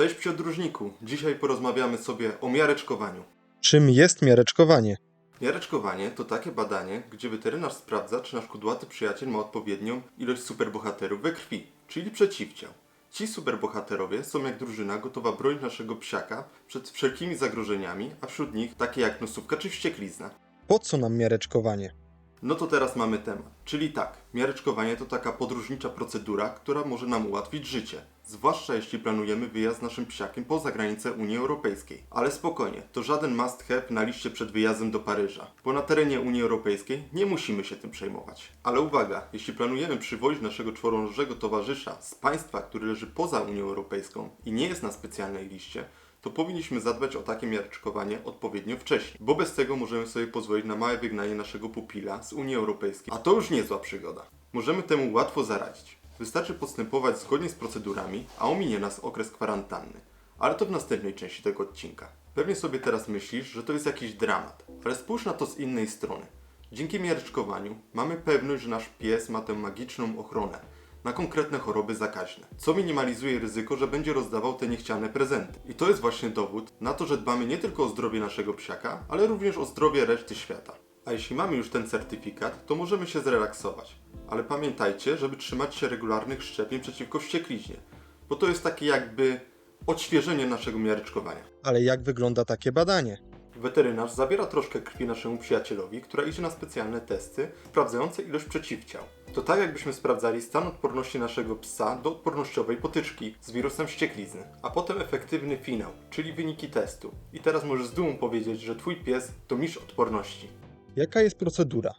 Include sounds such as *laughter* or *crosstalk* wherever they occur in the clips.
Cześć psiodróżniku. Dzisiaj porozmawiamy sobie o miareczkowaniu. Czym jest miareczkowanie? Miareczkowanie to takie badanie, gdzie weterynarz sprawdza, czy nasz kudłaty przyjaciel ma odpowiednią ilość superbohaterów we krwi, czyli przeciwciał. Ci superbohaterowie są jak drużyna gotowa bronić naszego psiaka przed wszelkimi zagrożeniami, a wśród nich takie jak nosówka czy wścieklizna. Po co nam miareczkowanie? No to teraz mamy temat. Czyli tak, miareczkowanie to taka podróżnicza procedura, która może nam ułatwić życie. Zwłaszcza jeśli planujemy wyjazd z naszym psiakiem poza granice Unii Europejskiej. Ale spokojnie, to żaden must have na liście przed wyjazdem do Paryża, bo na terenie Unii Europejskiej nie musimy się tym przejmować. Ale uwaga, jeśli planujemy przywozić naszego czworonożego towarzysza z państwa, które leży poza Unią Europejską i nie jest na specjalnej liście, to powinniśmy zadbać o takie miareczkowanie odpowiednio wcześniej, bo bez tego możemy sobie pozwolić na małe wygnanie naszego pupila z Unii Europejskiej, a to już niezła przygoda. Możemy temu łatwo zaradzić. Wystarczy postępować zgodnie z procedurami, a ominie nas okres kwarantanny. Ale to w następnej części tego odcinka. Pewnie sobie teraz myślisz, że to jest jakiś dramat, ale spójrz na to z innej strony. Dzięki miareczkowaniu mamy pewność, że nasz pies ma tę magiczną ochronę na konkretne choroby zakaźne, co minimalizuje ryzyko, że będzie rozdawał te niechciane prezenty. I to jest właśnie dowód na to, że dbamy nie tylko o zdrowie naszego psiaka, ale również o zdrowie reszty świata. A jeśli mamy już ten certyfikat, to możemy się zrelaksować. Ale pamiętajcie, żeby trzymać się regularnych szczepień przeciwko wściekliźnie, bo to jest takie jakby odświeżenie naszego miareczkowania. Ale jak wygląda takie badanie? Weterynarz zabiera troszkę krwi naszemu przyjacielowi, która idzie na specjalne testy sprawdzające ilość przeciwciał. To tak jakbyśmy sprawdzali stan odporności naszego psa do odpornościowej potyczki z wirusem wścieklizny, a potem efektywny finał, czyli wyniki testu. I teraz możesz z dumą powiedzieć, że twój pies to mistrz odporności. Jaka jest procedura?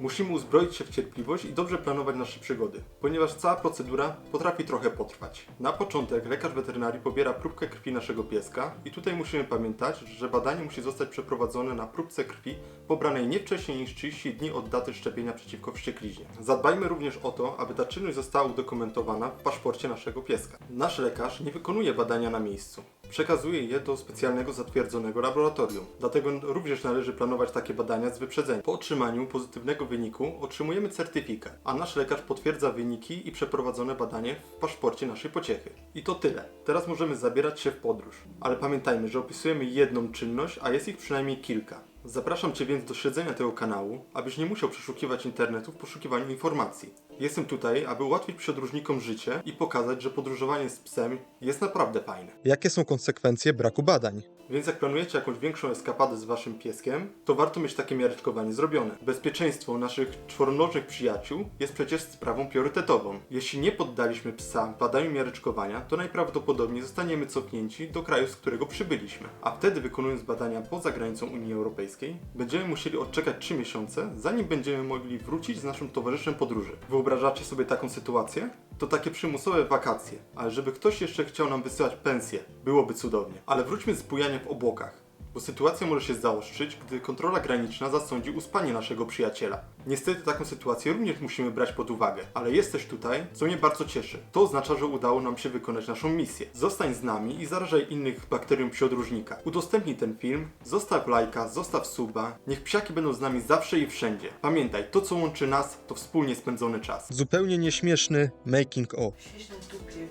Musimy uzbroić się w cierpliwość i dobrze planować nasze przygody, ponieważ cała procedura potrafi trochę potrwać. Na początek lekarz weterynarii pobiera próbkę krwi naszego pieska i tutaj musimy pamiętać, że badanie musi zostać przeprowadzone na próbce krwi pobranej nie wcześniej niż 30 dni od daty szczepienia przeciwko wściekliźnie. Zadbajmy również o to, aby ta czynność została udokumentowana w paszporcie naszego pieska. Nasz lekarz nie wykonuje badania na miejscu. Przekazuje je do specjalnego zatwierdzonego laboratorium. Dlatego również należy planować takie badania z wyprzedzeniem. Po otrzymaniu pozytywnego wyniku otrzymujemy certyfikat, a nasz lekarz potwierdza wyniki i przeprowadzone badanie w paszporcie naszej pociechy. I to tyle. Teraz możemy zabierać się w podróż. Ale pamiętajmy, że opisujemy jedną czynność, a jest ich przynajmniej kilka. Zapraszam Cię więc do śledzenia tego kanału, abyś nie musiał przeszukiwać internetu w poszukiwaniu informacji. Jestem tutaj, aby ułatwić przodróżnikom życie i pokazać, że podróżowanie z psem jest naprawdę fajne. Jakie są konsekwencje braku badań? Więc jak planujecie jakąś większą eskapadę z waszym pieskiem, to warto mieć takie miareczkowanie zrobione. Bezpieczeństwo naszych czworonożnych przyjaciół jest przecież sprawą priorytetową. Jeśli nie poddaliśmy psa badaniu miareczkowania, to najprawdopodobniej zostaniemy cofnięci do kraju, z którego przybyliśmy. A wtedy wykonując badania poza granicą Unii Europejskiej, będziemy musieli odczekać 3 miesiące, zanim będziemy mogli wrócić z naszym towarzyszem podróży. Wyobrażacie sobie taką sytuację? To takie przymusowe wakacje, ale żeby ktoś jeszcze chciał nam wysyłać pensję, byłoby cudownie. Ale wróćmy z bujania w obłokach. Bo sytuacja może się zaostrzyć, gdy kontrola graniczna zasądzi uspanie naszego przyjaciela. Niestety taką sytuację również musimy brać pod uwagę, ale jesteś tutaj, co mnie bardzo cieszy. To oznacza, że udało nam się wykonać naszą misję. Zostań z nami i zarażaj innych bakterium psiodróżnika. Udostępnij ten film, zostaw lajka, zostaw suba, niech psiaki będą z nami zawsze i wszędzie. Pamiętaj, to co łączy nas, to wspólnie spędzony czas. Zupełnie nieśmieszny making of. Siedź na dupie.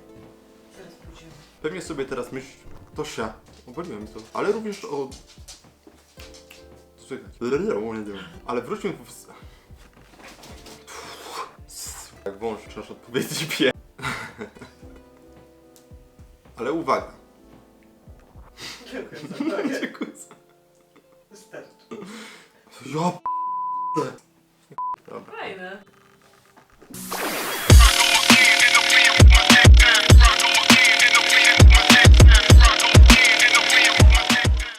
Zaraz pójdziemy. Pewnie sobie teraz myśl, Tosia, obaliłem to, ale również o... Słychać. Ale wróćmy w... Jak wąż, trzeba odpowiedzieć pie. Ale uwaga. Dziękuję za uwagę. *laughs* Dziękuję. Wystarczy. Ja.